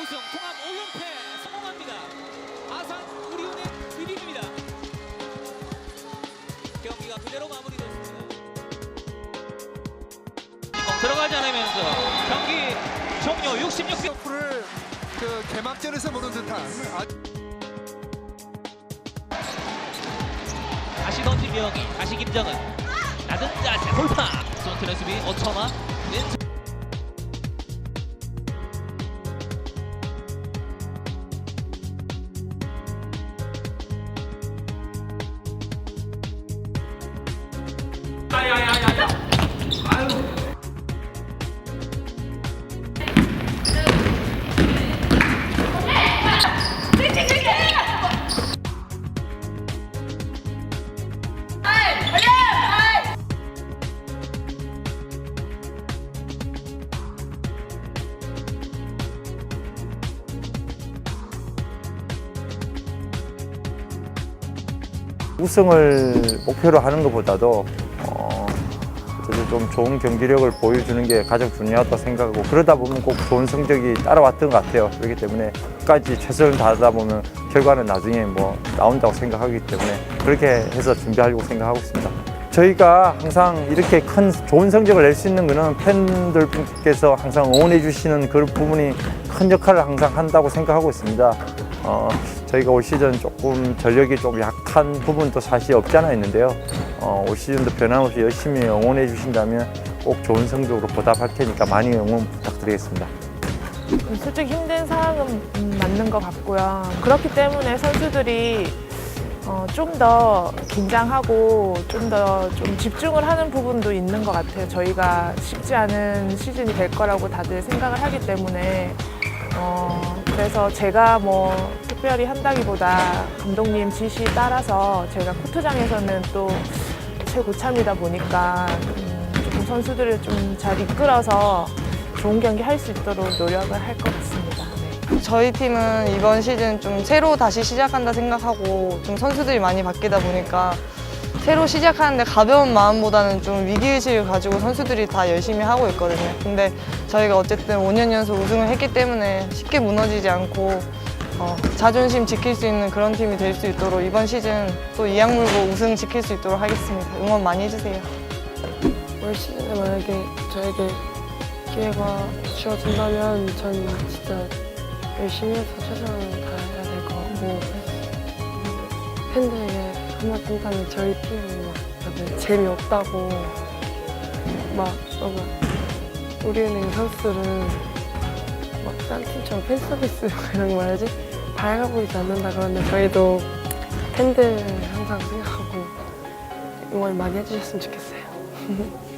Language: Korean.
우승 통합 5연패 성공합니다. 아산 우리은행 비비입니다. 경기가 그대로 마무리됐습니다. 들어가지 않으면서 경기 종료 66분. 프를 그 개막전에서 보는 듯한 아, 다시 던진 명이 다시 김정은 낮은 자세 돌파 손트의 수비 어처마 우승을 목표로 하는 것보다도 어, 좀 좋은 경기력을 보여주는 게 가장 중요하다고 생각하고 그러다 보면 꼭 좋은 성적이 따라왔던 것 같아요. 그렇기 때문에 끝까지 최선을 다하다 보면 결과는 나중에 뭐 나온다고 생각하기 때문에 그렇게 해서 준비하려고 생각하고 있습니다. 저희가 항상 이렇게 큰 좋은 성적을 낼 수 있는 거는 팬들분께서 항상 응원해 주시는 그런 부분이 큰 역할을 항상 한다고 생각하고 있습니다. 어, 저희가 올 시즌 조금 전력이 좀 약한 부분도 사실 없지 않아 있는데요. 어, 올 시즌도 변함없이 열심히 응원해 주신다면 꼭 좋은 성적으로 보답할 테니까 많이 응원 부탁드리겠습니다. 솔직히 힘든 상황은 음, 맞는 것 같고요. 그렇기 때문에 선수들이 어, 좀 더 긴장하고 좀 더 좀 집중을 하는 부분도 있는 것 같아요. 저희가 쉽지 않은 시즌이 될 거라고 다들 생각을 하기 때문에 어, 그래서 제가 뭐 특별히 한다기보다 감독님 지시 따라서 제가 코트장에서는 또 최고참이다 보니까 음, 조금 선수들을 좀 잘 이끌어서 좋은 경기 할 수 있도록 노력을 할 것 같습니다. 네. 저희 팀은 이번 시즌 좀 새로 다시 시작한다 생각하고 좀 선수들이 많이 바뀌다 보니까 새로 시작하는데 가벼운 마음보다는 좀 위기의식을 가지고 선수들이 다 열심히 하고 있거든요. 근데 저희가 어쨌든 5년 연속 우승을 했기 때문에 쉽게 무너지지 않고 어, 자존심 지킬 수 있는 그런 팀이 될 수 있도록 이번 시즌 또 이악 물고 우승 지킬 수 있도록 하겠습니다. 응원 많이 해주세요. 올 시즌에 만약에 저에게 기회가 주어진다면 전 진짜 열심히 해서 최선을 다해야 될 것 같고 팬들에게 한마디 한다면 저희 팀이 막 재미없다고 막 너무 우리은행 선수들은 막딴 팀처럼 팬 서비스 이런 거 말하지 밝아 보이지 않는다 그러는데 저희도 팬들 항상 생각하고 응원 많이 해주셨으면 좋겠어요.